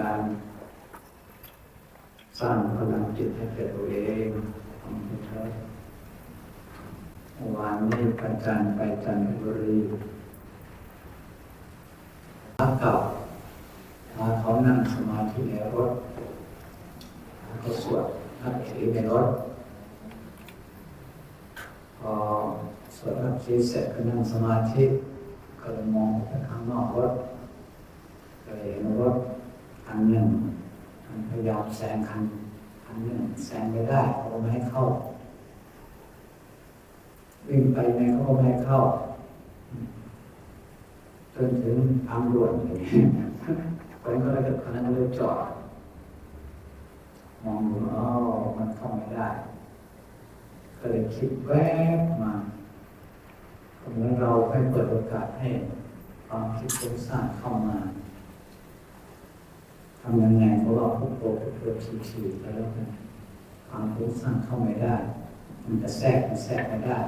การสร้างพลังจิตให้แก่ตัวเองทำให้ใช้เมื่อวานนี้อาจารย์ไปจันทบุรีพระเก่าพาเขานั่งสมาธิในรถแล้วก็สวดนับถือในรถพอสวดนับถือเสร็จก็นั่งสมาธิก็มองไปข้างนอกรถก็เห็นรถ คันหนึ่งมันพยายามแซงคันคันหนึ่งแซงไม่ได้เขาไม่ให้เข้า วิ่งไปไหนเขาก็ไม่ให้เข้า จนถึงทางด่วนเลยคนก็เลยคนนั้นเลยจอดมองดูอ๋อมันเข้าไม่ได้ก็เลยคิดแวบมาเหมือนเราให้เปิดโอกาสให้ความคิดฟุ้งซ่านเข้ามาำยังไงเพราะว่าพุทโธพุทโธชิวๆไปแล้วกันความฟุ้งซ่านเข้าไม่ได้ มันจะแทรกมันแทรกไม่ได้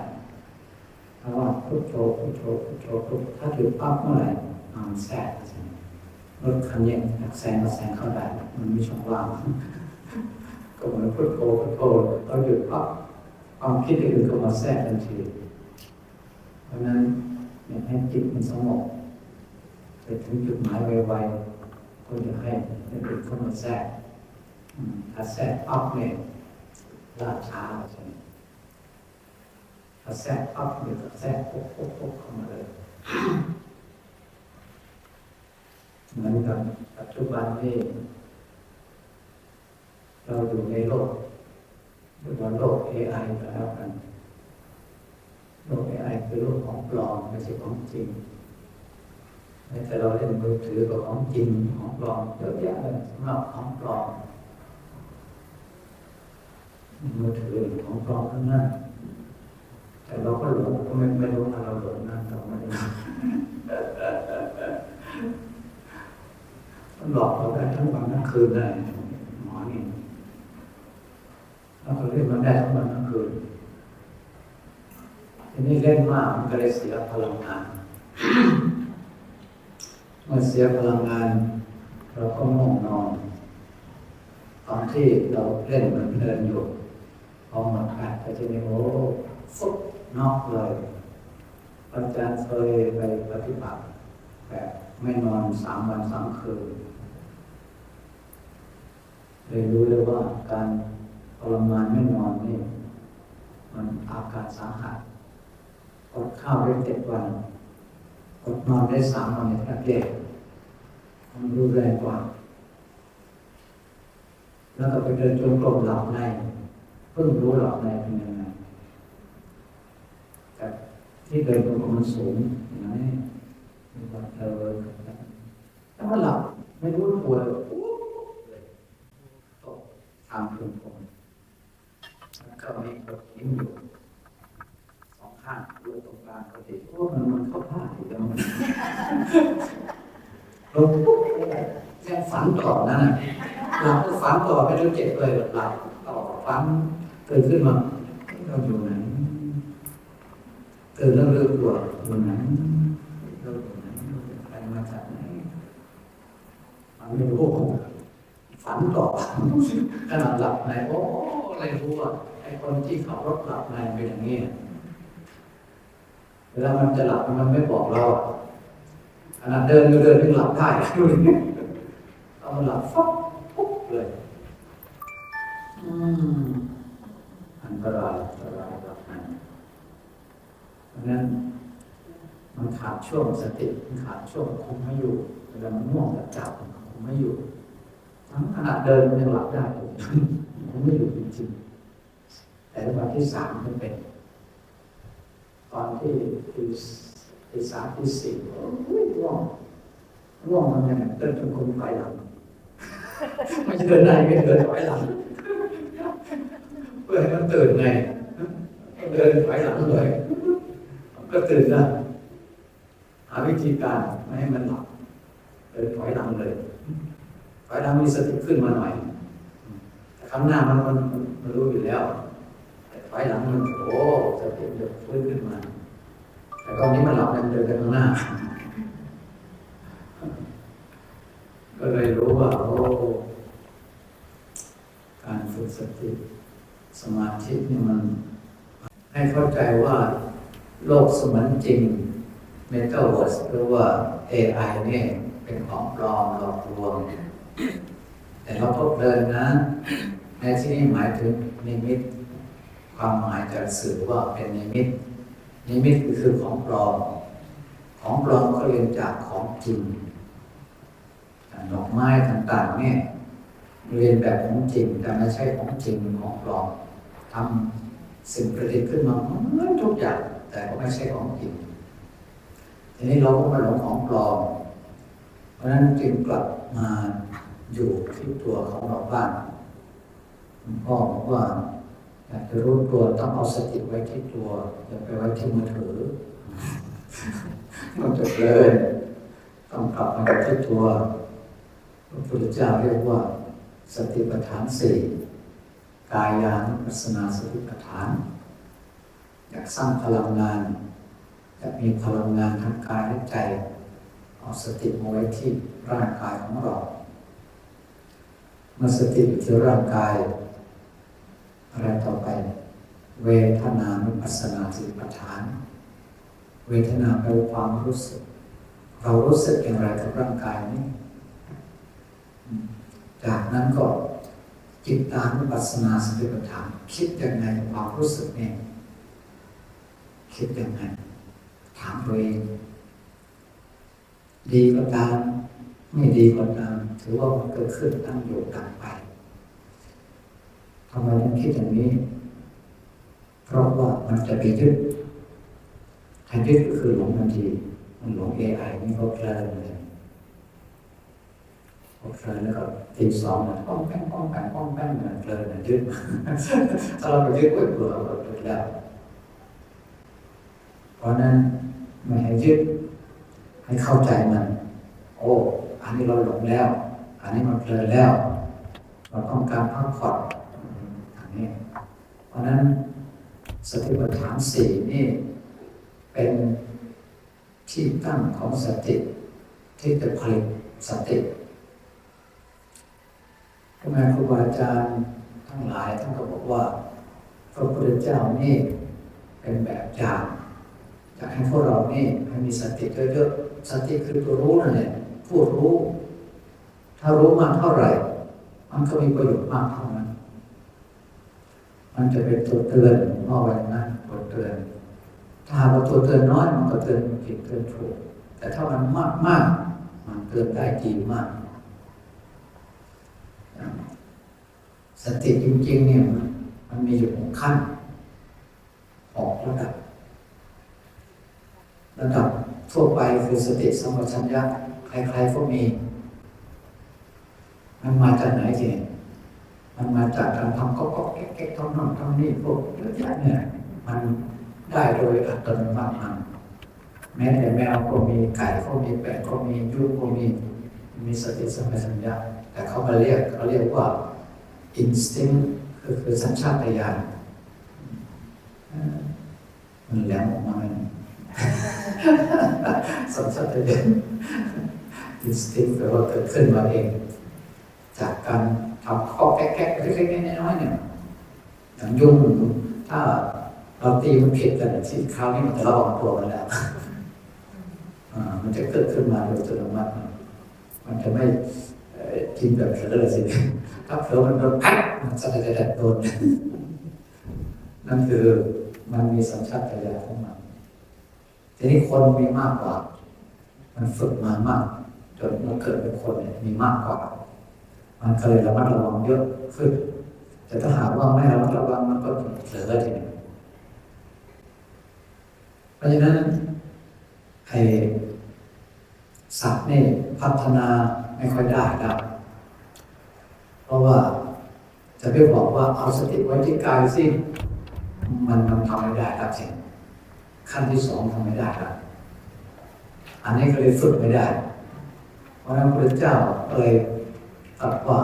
เพราะว่าพุทโธพุทโธพุทโธพุทถ้าถือปั๊บเมื่อไหร่มันแทรกรถคันนี้แซงก็แซงเข้าได้ มันไม่ช่องว่างก็เหมือนพุทโธพุทโธเราหยุดปั๊บความคิดอื่นก็มาแทรกทันทีเพราะนั้นอยากให้จิตมันสงบไปถึงจุดหมายไวๆ ก็จะให้มันอื่นเข้ามาแทรกอืมถ้าแทรกปั๊บเนี่ยล่าช้าใช่ไหมถ้าแทรกปั๊บเนี่ยก็แทรกปุ๊บปุ๊บปุ๊บเข้ามาเลยเหมือนกับปัจจุบันนี้เราอยู่ในโลกเรียกว่าโลก AI ก็แล้วกันโลก AI คือโลกของปลอมไม่ใช่ของจริง แม้แต่เราเล่นมือถือกับของจริงของปลอมเยอะแยะเลยสำหรับของปลอมมือถือของปลอมทั้งนั้นแต่เราก็หลงก็ไม่ไม่รู้ว่าเราหลงนั่นเราไม่ได้หลอกเราได้ทั้งวันทั้งคืนได้หมอนี่แล้วก็เล่นมันได้ทั้งวันทั้งคืนทีนี้เล่นมากมันก็เลยเสียพลังงาน เมื่อเสียพลังงาน เราก็ง่วงนอนตอนที่เราเล่นมันเพลินอยู่พอหมดอัดก็จะมีโอ้ฟุบนอกเลยอาจารย์เคยไปปฏิบัติแบบไม่นอนสามวันสามคืนเลยรู้เลยว่าการทรมานไม่นอนนี่ มันอาการสาหัสอดข้าวได้เจ็ดวันอดนอนได้สามวันในประเทศ มันรุนแรงกว่า แล้วก็ไปเดินจงกรมหลับในเพิ่งรู้หลับในเป็นยังไงแต่ที่เดินจงกรมมันสูงอย่างนี้มีความเดินแล้วมันหลับไม่รู้ตัวเลยอู้เลยตกทางพื้นพรมแล้วก็มีกดหินอยู่สองข้างอยู่ตรงกลางก็ติโอ้มันมันเข้าท่าอยู่แล้วมันลงปุ๊บแค่ฝันต่อนั่นน่ะหลับก็ฝัน ต่อไม่รู้เจ็บเลยหลับต่อฝันตื่นขึ้นมาเราอยู่ไหนตื่นแล้วลืมตัวอยู่ไหนเราอยู่ไหนไปมาจากไหนมันไม่รู้ฝันต่อขนาดหลับในโอ้อะไรรู้อะไอ้คนที่ขับรถหลับในเป็นอย่างนี้เวลามันจะหลับมันไม่บอกเราขนาดเดินก็เดินยังหลับได้ดูดิเอามันหลับฟับปุ๊บเลย อันตรายอันตรายหลับในเพราะนั้นมันขาดช่วงสติมันขาดช่วงคุมไม่อยู่เวลามันง่วงจับจับมันคุมไม่อยู่ ทั้งขนาดเดินยังหลับได้เลยมันไม่อยู่จริงๆแต่วันที่สามมันเป็น ตอนที่ตีตีสามตีสี่โอ้ยร่วงร่วงมันยังไงเดินจนคนไปหลังไม่เดินได้ไม่เดินถอยหลังื่อให้มันตื่นไงเดินถอยหลังเลยก็ตื่นนะหาวิธีการไม่ให้มันหลับเดินถอยหลังเลยถอยหลังมีสติขึ้นมาหน่อยแต่ข้างหน้ามันมันมันรู้อยู่แล้ว แต่ถอยหลังมันโอ้สติเดือดฟื้นขึ้นมา แต่ตอนนี้มันหลับมันเดินไปข้างหน้า ก็เลยรู้ว่าโอ้การฝึกสติ สมาธินี่มัน ให้เข้าใจว่าโลกสมือนจริงเมตาเวิร์สหรือว่า AI เนี่ยเป็นของปลอมหลอกลวง แต่เราก็เพลินนะ ในที่นี้หมายถึงนิมิต ความหมายจะสื่อว่าเป็นนิมิต นิมิตคือของปลอม ของปลอมก็เรียนจากของจริงอย่างดอกไม้ต่างๆเนี่ยเรียนแบบของจริงแต่ไม่ใช่ของจริงเป็นของปลอม ทำสิ่งประดิษฐ์ขึ้นมาเหมือนทุกอย่าง แต่ก็ไม่ใช่ของจริงทีนี้เราก็มาหลงของปลอม เพราะฉะนั้นจึงกลับมาอยู่ที่ตัวของเราบ้างพ่อบอกว่าอยากจะรู้ตัวต้องเอาสติไว้ที่ตัวอย่าไปไว้ที่มือถือมันจะเลินต้องกลับมาที่ตัวพระพุทธเจ้าเรียกว่า สติปัฏฐานสี่ กายานุปัสสนาสติปัฏฐาน อยากสร้างพลังงานอยากมีพลังงานทั้งกายและใจเอาสติมาไว้ที่ร่างกายของเราเมื่อสติอยู่ที่ร่างกายอะไรต่อไป เวทนานุปัสสนาสติปัฏฐาน เวทนาแปลว่าความรู้สึก เรารู้สึกอย่างไรกับร่างกายนี้ จากนั้นก็ จิตตานุปัสสนาสติปัฏฐานคิดยังไงความรู้สึกเนี่ยคิดยังไงถามตัวเองดีก็ตามไม่ดีก็ตามถือว่ามันเกิดขึ้นตั้งอยู่ตั้งไปทำไมต้องคิดอย่างนี้ เพราะว่ามันจะไปยึดถ้ายึดก็คือหลงทันทีมันหลงเอไอนี่ก็เพลินเลย เพลินแล้วก็ตีสองมันป้องแป้งป้องแป้งป้องแป้งมันเพลินมันยึดถ้าเราไปยึดก็เบื่อก็หลุดแล้ว เพราะนั้นไม่ให้ยึดให้เข้าใจมัน โอ้อันนี้เราหลงแล้ว อันนี้มันเพลินแล้ว เราต้องการพักผ่อนอันนี้ เพราะนั้นสติปัฏฐานสี่นี่เป็นที่ตั้งของสติที่จะผลิตสติ ทำไมครูบาอาจารย์ทั้งหลายท่านก็บอกว่า พระพุทธเจ้านี่เป็นแบบอย่างอยากให้พวกเรานี่ให้มีสติเยอะๆสติคือตัวรู้นั่นแหละผู้รู้ ถ้ารู้มากเท่าไหร่ มันก็มีประโยชน์มากเท่านั้น มันจะเป็นตัวเตือนว่าวันนั้นตัวเตือน ถ้าหากว่าตัวเตือนน้อยมันก็เตือนผิดเตือนถูก แต่ถ้ามันมากมากๆมันเตือนได้ดีมาก สติจริงๆเนี่ยมันมีอยู่หกขั้นหกระดับ ระดับทั่วไปคือสติสัมปชัญญะใครๆก็มี มันมาจากไหนทีมันมาจากการทำก็ก็แก๊กๆทำนั่นทำนี่พวกเยอะแยะเนี่ยมันได้โดยอัตโนมัติมันแม้แต่แมวก็มีไก่ก็มีแปะก็มียุงก็มี มีสติสัมปชัญญะแต่เขามาเรียกเขาเรียกว่า instinct คือคือสัญชาตญาณมันแหลมออกมาสัญชาตญาณ instinct แปลว่าเกิดขึ้นมาเอง จากการทำข้อแก๊กๆเล็กๆน้อยๆเนี่ยอย่างยุ่งถ้าเราตีมันผิดกันที่คราวนี้มันจะระวังตัวมันแล้วมันจะเกิดขึ้นมาโดยอัตโนมัติ มันจะไม่กินแบบเผลอสิ ถ้าเผลอมันโดนพักมันจะได้แต่โดนนั่นคือมันมีสัญชาตญาณของมันทีนี้คนมีมากกว่า มันฝึกมามากจนมันเกิดเป็นคนเนี่ยมีมากกว่า มันก็เลยระมัดระวังเยอะขึ้นแต่ถ้าหากว่าไม่ระมัดระวังมันก็เผลอทีนี้เพราะฉะนั้นไอ้สัตว์นี่พัฒนาไม่ค่อยได้ครับ เพราะว่าจะไปบอกว่าเอาสติไว้ที่กายสิมันมันทำไม่ได้ครับจริงขั้นที่สองทำไม่ได้ครับ อันนี้ก็เลยฝึกไม่ได้ เพราะนั้นพระเจ้าเลยตรัสว่า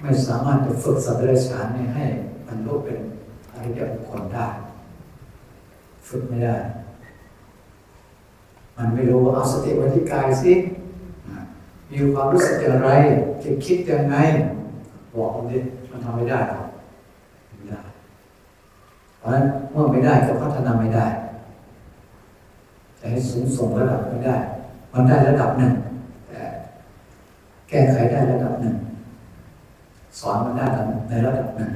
ไม่สามารถจะฝึกสัตว์เดรัจฉานนี้ให้บรรลุเป็นอริยบุคคลได้ ฝึกไม่ได้ มันไม่รู้ว่าเอาสติไว้ที่กายสิมีความรู้สึกอย่างไรจะคิดยังไง บอกมันดิมันทำไม่ได้หรอกไม่ได้ เพราะฉะนั้นเมื่อไม่ได้ก็พัฒนาไม่ได้จะให้สูงส่งระดับไม่ได้ มันได้ระดับหนึ่งแต่แก้ไขได้ระดับหนึ่งสอนมันได้ในระดับหนึ่ง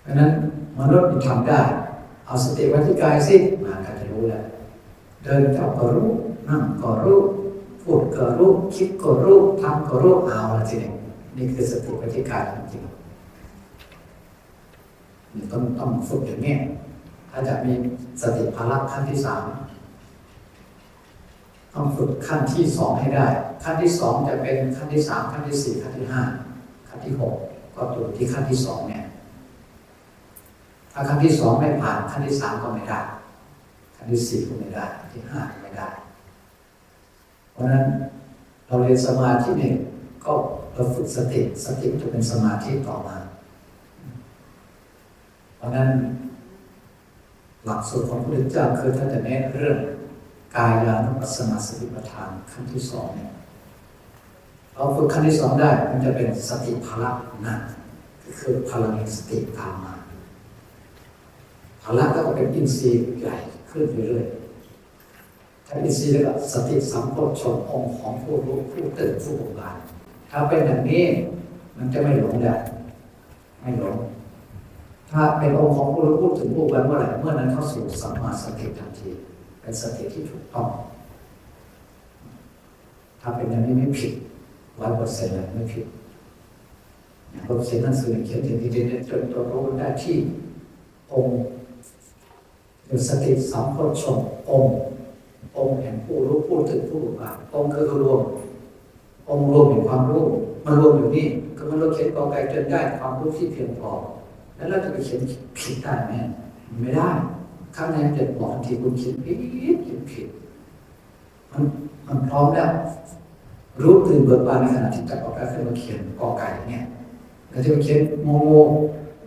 เพราะฉะนั้นมนุษย์ทำได้ เอาสติไว้ที่กายสิมาก็จะรู้แล้วเดินก็ก็รู้นั่งก็รู้ พูดก็รู้คิดก็รู้ทำก็รู้เอาละทีนี้นี่คือสติไว้ที่กายจริงนี่ต้องต้องฝึกอย่างนี้ถ้าจะมีสติพละขั้นที่สามต้องฝึกขั้นที่สองให้ได้ ขั้นที่สองจะเป็นขั้นที่สามขั้นที่สี่ขั้นที่ห้าขั้นที่หกก็อยู่ที่ขั้นที่สองเนี่ย ถ้าขั้นที่สองไม่ผ่านขั้นที่สามก็ไม่ได้ ขั้นที่สี่ก็ไม่ได้ ขั้นที่ห้าก็ไม่ได้ เพราะนั้นเราเรียนสมาธิเนี่ยก็เราฝึกสติสติจะเป็นสมาธิต่อมา เพราะนั้นหลักสูตรของพระพุทธเจ้าคือท่านจะเน้นเรื่องกายานุปัสสนาสติปัฏฐานขั้นที่สองเนี่ยเราฝึกขั้นที่สองได้มันจะเป็นสติพละนะก็คือพลังแห่งสติตามมาพละก็เป็นอินทรีย์ใหญ่ขึ้นเรื่อยๆ ถ้าอินทรีย์แล้วก็สติสัมโพชฌงค์องค์ของผู้รู้ผู้ตื่นผู้บิกบานถ้าเป็นอย่างนี้มันจะไม่หลงได้ไม่หลงถ้าเป็นองค์ของผู้รู้พูดถึงผู้กันเมื่อไหร่เมื่อนั้นเข้าสู่สัมมาสติทันที เป็นสติที่ถูกต้อง ถ้าเป็นอย่างนี้ไม่ผิดร้อยเปอร์เซ็นต์เลยไม่ผิดอย่างเราเขียนหนังสือเขียนถึงที่เด่นจนตัวรู้ได้ที่องค์หรือสติสัมโพชฌงองค์ องค์แห่งผู้รู้พูดถึงผู้รู้ว่าองค์คือรวม องค์รวมแห่งความรู้มันรวมอยู่นี่ก็มันเราเขียนกอไก่จนได้ความรู้ที่เพียงพอแล้วเราจะไปเขียนผิดได้ไหมไม่ได้ ข้างในมันจะบอกทีคุณเขียนผิดเขียนผิดมันมันพร้อมแล้วรู้ตื่นเบิกบานในขณะที่จับออกแล้วขึ้นมาเขียนกอไก่เนี่ยแล้วจะไปเขียนโมโม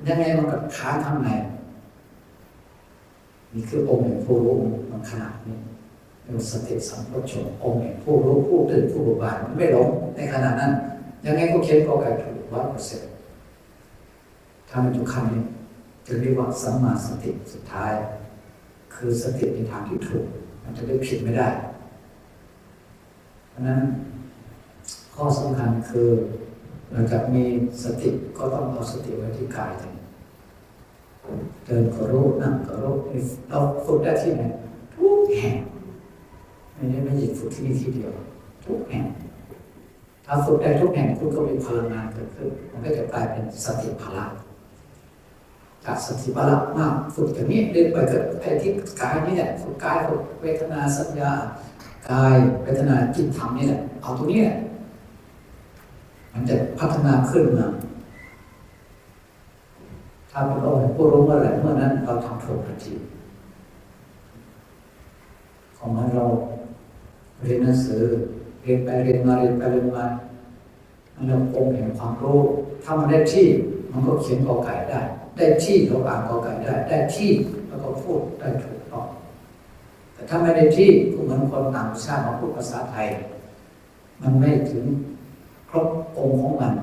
ยังไงมันกับค้างข้างในนี่คือองค์แห่งผู้รู้มันขนาดนี้ เรียกว่าสติสัมปชัญญะองค์แห่งผู้รู้ผู้ตื่นผู้บิกบานมันไม่หลงในขณะนั้น ยังไงก็เขียนกอไก่ถูกร้อยเปอร์เซ็นต์ถ้ามันทุกขั้นนี้จะเรียกว่าสัมมาสติสุดท้าย คือสติในทางที่ถูก มันจะได้ผิดไม่ได้ เพราะนั้นข้อสำคัญคือหลังจากมีสติก็ต้องเอาสติไว้ที่กายถึงเดินก็รู้นั่งก็รู้เราฝึกได้ที่ไหน ไม่ได้ไม่หยิบฝึกที่มีที่เดียว ทุกแห่งถ้าฝึกได้ทุกแห่งคุณก็มีพลังงานเกิดขึ้น มันก็จะกลายเป็นสติพลังจากสติพลังมากฝึกอย่างนี้เดินไปเก็ไปที่กายนี่แหละฝึกกายฝึกเวทนาสัญญากายเวทนาจิตธรรมนี่แหละเอาตรงนี้แหละมันจะพัฒนาขึ้นมาถ้าเป็นองค์ผู้รู้เมื่อไหร่เมื่อนั้นเราทำถูกทันทีของมันเรา เรียนหนังสือเรียนไปเรียนมาเรียนไปเรียนมามันเราองค์แห่งความรู้ ถ้ามันได้ที่มันก็เขียนกอไก่ได้ ได้ที่เราอ่านกอไก่ได้ ได้ที่แล้วก็พูดได้ถูกต้องแต่ถ้าไม่ได้ที่ก็เหมือนคนต่างชาติมาพูดภาษาไทย มันไม่ถึงครบองค์ของมัน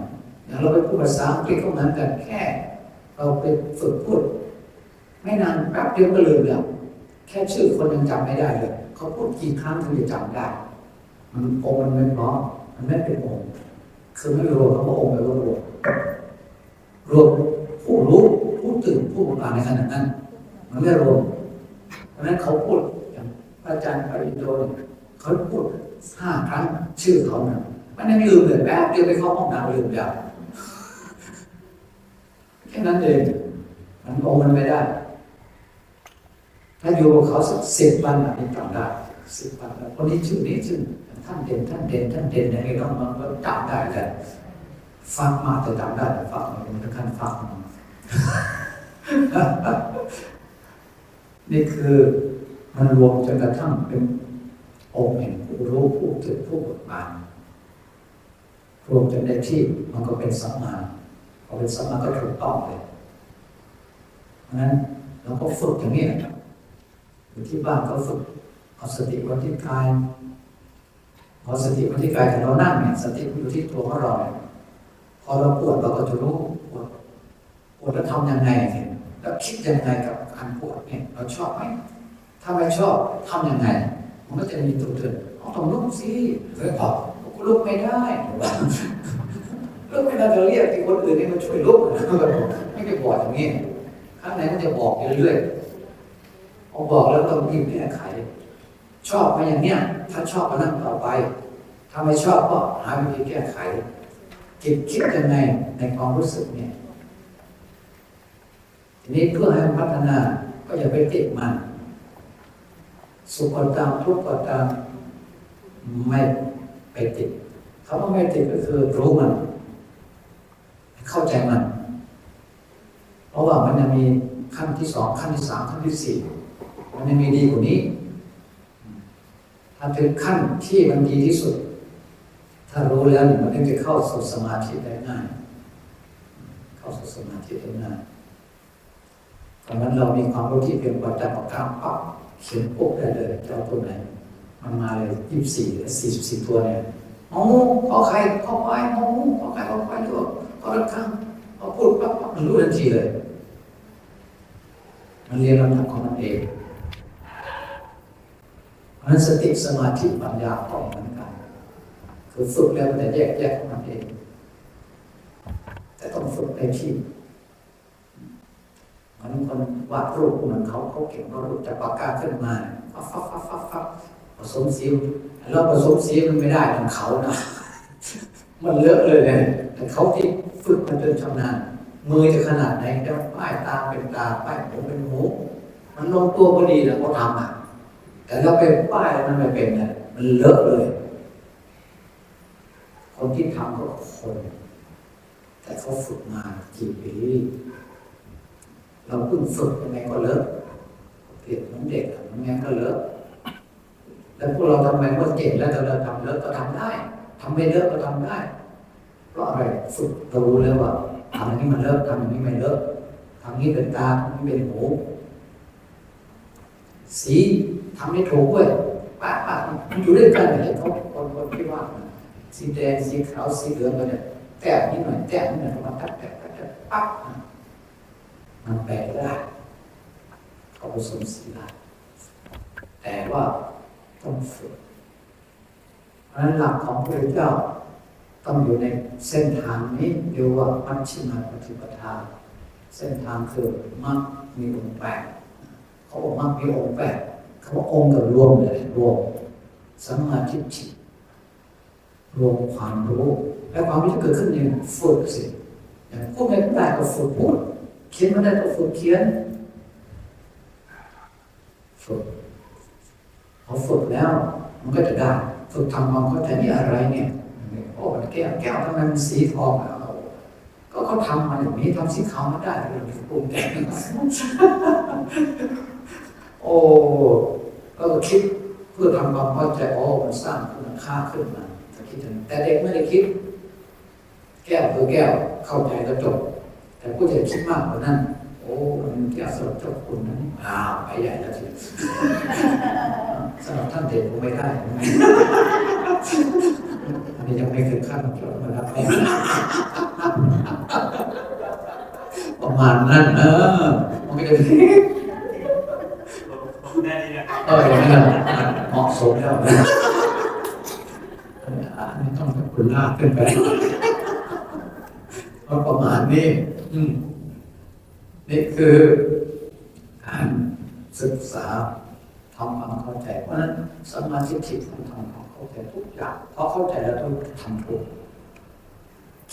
อย่างเราไปพูดภาษาอังกฤษก็เหมือนกันแค่ เราไปฝึกพูด ไม่นานแป๊บเดียวก็ลืมแล้วแค่ชื่อคนยังจำไม่ได้เลย เขาพูดกี่ครั้งถึงจะจำได้ มันองค์มันไม่พร้อมมันไม่เป็นองค์ คือไม่รวมคำว่าองค์แปว่ารวมรวมผู้รู้ผู้ตื่นผู้ประกาศในขณะนั้น มันไม่รวม เพราะฉะนั้นเขาพูดอย่างอาจารย์ปริโยเนี่ยเขาพูดห้าครั้งชื่อเขาเนี่ยมันยังลืมเลยแป๊บเดียวไปเข้าห้องน้ำลืมแล้วแค่นั้นเองมันองมันไม่ได้ ถ้าอยู่กับเขาสักสิบวันอะนี่จำได้สิบวันคนนี้ชื่อนี้ชื่อท่านเด่นท่านเด่นท่านเด่นอย่างนี้องมันก็จำได้เลยฟังมาแต่จำได้แต่ฟังมันถึงขั้นฟังนี่คือมันรวมจนกระทั่งเป็นองค์แห่งผู้รู้ผู้ตื่นผู้เบิกบานรวมจนได้ที่มันก็เป็นสัมมาพอเป็นสัมมาก็ถูกต้องเลยเพราะฉะนั้นเราก็ฝึกอย่างนี้นะครับ อยู่ที่บ้านก็ฝึกเอาสติไว้ที่กายพอสติไว้ที่กายแต่เรานั่งเนี่ยสติมันอยู่ที่ตัวของเราเนี่ยพอเราปวดเราก็จะรู้ปวดปวดแล้วทำยังไงเนี่ยแล้วคิดยังไงกับการปวดเนี่ยเราชอบไหมถ้าไม่ชอบทำยังไง มันก็จะมีตัวเตือนเอาต้องลุกสิเฮ้ยบอกลุกไม่ได้ลุกไม่ได้จะเรียกที่คนอื่นนี่มาช่วยลุกไม่ได้บอกอย่างนี้ข้างในมันจะบอกเรื่อยๆ พอบอกแล้วต้องรีบแก้ไข ชอบไหมอย่างเนี้ย ถ้าชอบก็นั่งต่อไปถ้าไม่ชอบก็หาวิธีแก้ไข จิตคิดยังไงในความรู้สึกเนี่ยทีนี้เพื่อให้พัฒนาก็อย่าไปติดมัน สุขก็ตามทุกข์ก็ตามไม่ไปติดคำว่าไม่ติดก็คือรู้มัน เข้าใจมัน เพราะว่ามันยังมีขั้นที่สองขั้นที่สามขั้นที่สี่ มันยังมีดีกว่านี้ถ้าถึงขั้นที่มันดีที่สุด ถ้ารู้แล้วเนี่ยมันก็จะเข้าสู่สมาธิได้ง่าย เข้าสู่สมาธิได้ง่ายเพราะนั้นเรามีความรู้ที่เป็นปัจจัยประการปั๊บเขียนปุ๊บได้เลยจะเอาตัวไหน มันมาเลยยี่สิบสี่สี่สิบสี่ตัวเนี่ยโอ้ขอใครขอไปโอ้ขอใครขอไปด้วยขอรักข้างพอพูดปั๊บปั๊บมันรู้ทันทีเลย มันเรียนลำดับของมันเอง ราะนั้นสติสมาธิปัญญาต้องเหมือนกันคือฝึกแล้วมันจะแยกแยกของมันเอง แต่ต้องฝึกในที่มันคนวาดรูปเหมือนเขาเขาเก่งเขารูปจากปากกาขึ้นมาฟักฟักฟักฟักฟักผสมสีเราผสมสีมันไม่ได้เหมือนเขานะ มันเลอะเลยเนี่ยแต่เขาที่ฝึกมันจนชำนาญมือจะขนาดไหนจะป้ายตาเป็นตาป้ายหูเป็นหูมันลงตัวพอดีแหละเขาทำอะ แต่เราเป็นป้ายมันไม่เป็นนะมันเลอะเลย คนที่ทำก็คน แต่เขาฝึกมากี่ปีเราเพิ่งฝึกยังไงก็เลอะเปรียบเหมือนเด็กอะยังไงก็เลอะแล้วพวกเราทำไมเมื่อเก่งแล้วเราทำเลอะก็ทำได้ทำไม่เลอะก็ทำได้เพราะอะไรฝึกเรารู้แล้วว่าทำอย่างนี้มันเลอะทำอย่างนี้ไม่เลอะทำนี้เป็นตาทำนี้เป็นหู สีทำให้ถูกเว้ยป้าป้ามันอยู่ด้วยกันเนี่ยเขาคนคนที่ว่า สีแดงสีขาวสีเหลืองกันเนี่ยแต้มนิดหน่อยแต้มนิดหน่อยมันตัดแต้มตัดแต้มปั๊บมันแปลได้เขาผสมสีได้แต่ว่าต้องฝึกเพราะฉะนั้นหลักของพระเจ้าต้องอยู่ในเส้นทางนี้เรียกว่ามัชฌิมาปฏิปทา เส้นทางคือมรรคมีองค์แปด เขาบอกมรรคมีองค์แปดเขาบอกองค์กับรวมเลยรวมสมมาทิฏฐิรวมความรู้ และความรู้ที่เกิดขึ้นเนี่ยฝึกสิอย่างพูดไม่ได้ก็ฝึกพูดเขียนไม่ได้ก็ฝึกเขียนฝึกพอฝึกแล้ว มันก็จะได้ฝึกทำความเข้าใจนี่อะไรเนี่ยโอ้แก้วแก้วทำไมมันสีทองอะก็เขาทำมาอย่างนี้ทำสีขาวมาได้เลยปรุงแต่ง โอ้ก็คิดเพื่อทำความเข้าใจโอ้มันสร้างคุณค่าขึ้นมาถ้าคิดอย่างแต่เด็กไม่ได้คิด แก้วคือแก้วเข้าใจก็จบ แต่ผู้ใหญ่คิดมากกว่านั้นโอ้มันแก้วสำหรับเจ้าคุณนั้นอ้าวไปใหญ่แล้วทีสำหรับท่านเด็กผมไม่ได้อันนี้ยังไม่ถึงขั้นจบนะครับประมาณนั้นเออมันไม่ได้ ผมได้ดีนะครับ เอออย่างนั้นเหมาะสมแล้วนะอันนี้ต้องคุณลากขึ้นไปเพราะประมาณนี้นี่คือการศึกษาทำความเข้าใจ เพราะนั้นสมาธิทิต้องทำความเข้าใจทุกอย่างเพราะเข้าใจแล้วต้องทำถูก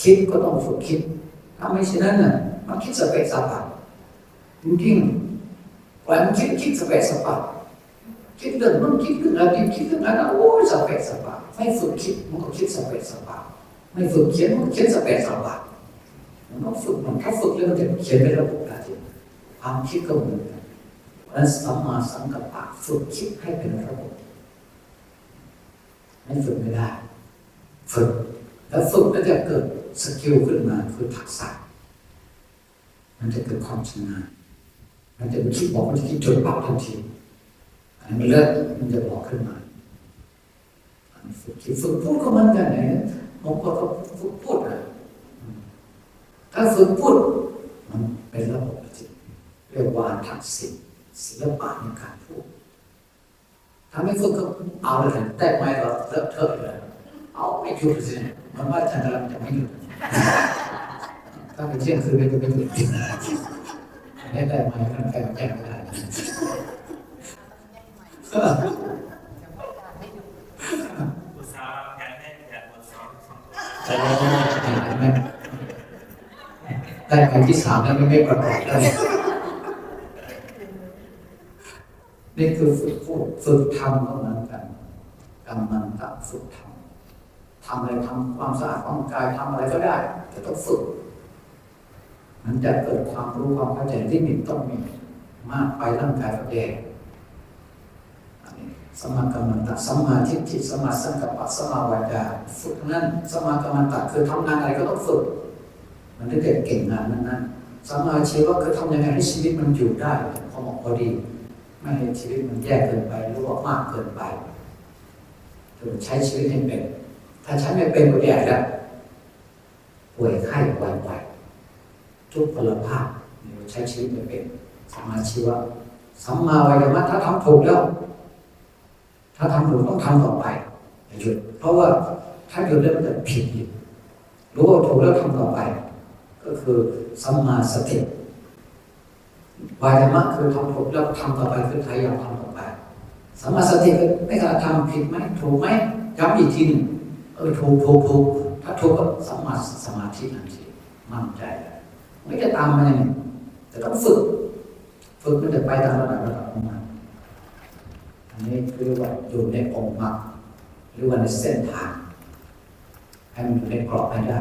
คิดก็ต้องฝึกคิดถ้าไม่เช่นนั้นน่ะมันคิดสเปซสปะจริงๆปล่อยมันคิดคิดสเปซสปะ คิดเรื่องนู้นคิดเรื่องอะไรคิดเรื่องนั้นโอ้ยสเปซสปะไม่ฝึกคิดมันก็คิดสเปซสปะไม่ฝึกเขียนมันก็เขียนสเปซสปะมันต้องฝึกมันถ้าฝึกแล้วมันจะเขียนเป็นระบบได้จริงความคิดก็เหมือนกันเพราะฉะนั้นสัมมาสังกัปปะฝึกคิดให้เป็นระบบไม่ฝึกไม่ได้ฝึกแล้วฝึกแล้วจะเกิดสกิลขึ้นมาคือทักษะ มันจะเกิดความชำนาญมันจะคิดบอกมันจะคิดจดปั๊บทันที มันเลิกมันจะบอกขึ้นมาฝึกคิดฝึกพูดก็เหมือนกันไงบางคนก็ฝึกพูดนะถ้าฝึกพูดมันเป็นระบบจิตเรียกว่าทักษิณศิลปะในการพูดถ้าไม่ฝึกก็เอาเลยแต่ไม่ก็เลอะเทอะเลยเอาไม่หยุดสิมันว่าจะกำลังจะไม่หยุดถ้าไปเที่ยงคืนก็ไม่หยุดไม่ได้ไหมมันแก้แก้ไม่ได้ อุตสาหกรรมให้แก่บทสอนสองใช่ไหมได้ไปที่สามแล้วไม่ไม่ประกอบได้นี่คือฝึกพูดฝึกทำก็เหมือนกันกำมันตะฝึกทำทำอะไรทำความสะอาดของกายทำอะไรก็ได้ แต่ต้องฝึกมันจะเกิดความรู้ความเข้าใจที่มีต้องมีมากไปร่างกายก็แย่อันนี้ สมากรรมันตะสมาทิฏฐิสมาสังกัปปะสมาวาจาฝึกนั้นสมากรรมันตะคือทำงานอะไรก็ต้องฝึก มันถึงจะเก่งงานนั้นนั้นสมาชีวะคือทำยังไงให้ชีวิตมันอยู่ได้พอเหมาะพอดี ไม่ให้ชีวิตมันแย่เกินไปหรือว่ามากเกินไปถึงใช้ชีวิตให้เป็น ถ้าใช้ไม่เป็นก็แย่แล้วป่วยไข้ไวๆทุกพลภาพใช้ชีวิตไม่เป็นสมมาชีวะสัมมาวายามะถ้าทำถูกแล้ว ถ้าทำถูกต้องทำต่อไปอย่าหยุดเพราะว่าถ้าหยุดแล้วมันจะผิดอีกรู้ว่าถูกแล้วทำต่อไป ก็คือสัมมาสติวายามะคือทำถูกแล้วทำต่อไปคือพยายามทำต่อไปสัมมาสติคือไม่กระทำผิดไหมถูกไหมย้ำอีกทีหนึงเออถูกถูกถูกถ้าถูกก็สัมมาสมาธิทันทีมั่นใจแล้วไม่จะตามมันเองแต่ต้องฝึก ฝึกมันจะไปตามระดับระดับของมัน อันนี้คือว่าอยู่ในองค์มรรคหรือว่าในเส้นทางให้มันอยู่ในกรอบให้ได้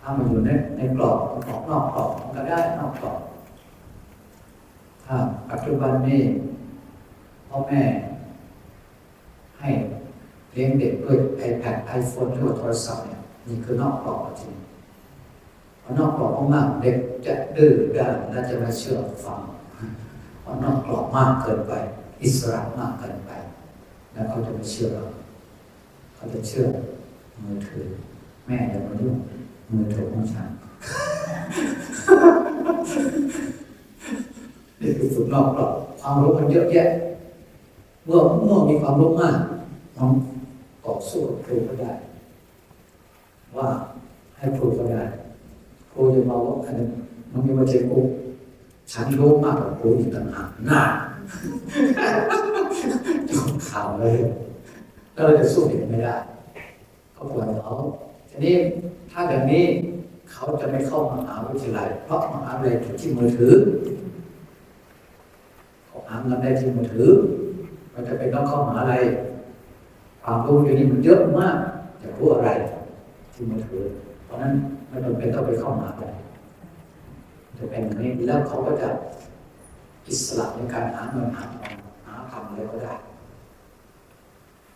ถ้ามันอยู่ในในกรอบออกนอกกรอบมันก็ได้นอกกรอบถ้าปัจจุบันนี้พ่อแม่ให้เลี้ยงเด็กด้วย iPad iPhone หรือว่าโทรศัพท์เนี่ยนี่คือนอกกรอบจริงพอนอกกรอบมากเด็กจะดื้อด้านและจะไม่เชื่อฟังเพราะนอกกรอบมากเกินไป อิสระมากเกินไป แล้วเขาจะไม่เชื่อเราเขาจะเชื่อมือถือ แม่อย่ามายุ่งมือถือของฉันนี่คือฝึกนอกกรอบความรู้มันเยอะแยะเมื่อเมื่อมีความรู้มากมันต่อสู้ครูก็ได้ ว่าให้ครูก็ได้ครูจะมาว่าอันนี้มันมีมาเจอครูฉันรู้มากกว่าครูอีกต่างหากน่า จบข่าวเลยแล้วเราจะสู้เด็กไม่ได้ก็ปล่อยเขาทีนี้ถ้าอย่างนี้เขาจะไม่เข้ามหาวิทยาลัยเพราะมหาวิทยาลัยอยู่ที่มือถือเขาหาเงินได้ที่มือถือมันจะเป็นต้องเข้ามหาอะไรความรู้อยู่นี่มันเยอะมากจะรู้อะไรที่มือถือ เพราะนั้นไม่จำเป็นต้องไปเข้ามหาอะไรจะเป็นอย่างนี้แล้วเขาก็จะ อิสระในการหาเงินหาทองหาทำอะไรก็ได้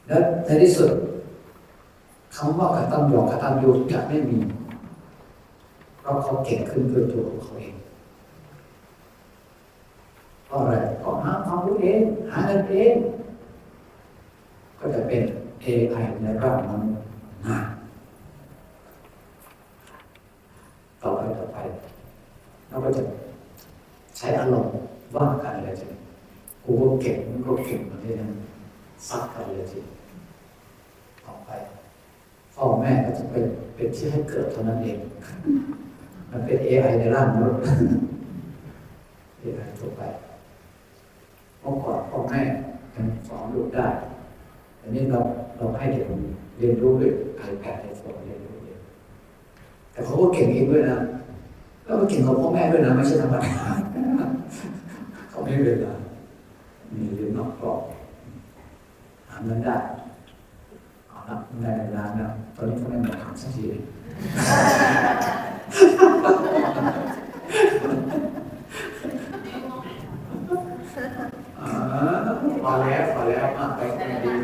แล้วในที่สุดคำว่ากตัญญูกตัญญูจะไม่มี เพราะเขาเก่งขึ้นด้วยตัวของเขาเองเพราะอะไรก็หาความรู้เองหาเงินเอง ก็จะเป็น AI ในร่างมนุษย์นะต่อไปต่อไปเราก็จะ ใช้อารมณ์ว่ากันเลยทีกูก็ เก่งมึงก็เก่งเหมือนกันซัดกันเลยทีต่อไปพ่อแม่ก็จะเป็นเป็นที่ให้เกิดเท่านั้นเอง มันเป็น AI ในร่างมนุษย์ AI ทั่วไปเมื่อก่อนพ่อแม่ยังสอนลูกได้แต่นี้เราเราให้เด็กเรียนรู้ด้วย iPad ไอโฟนเรียนรู้เองแต่เขาก็เก่งเองด้วยนะแล้วก็เก่งกับพ่อแม่ด้วยนะไม่ใช่ธรรมดาเขาไม่เวลา มีหรือนอกกรอบถามนั้นได้เอาละได้เวลาแล้วตอนนี้ก็ไม่มาถามสักทีพอแล้วพอแล้วมาไปดี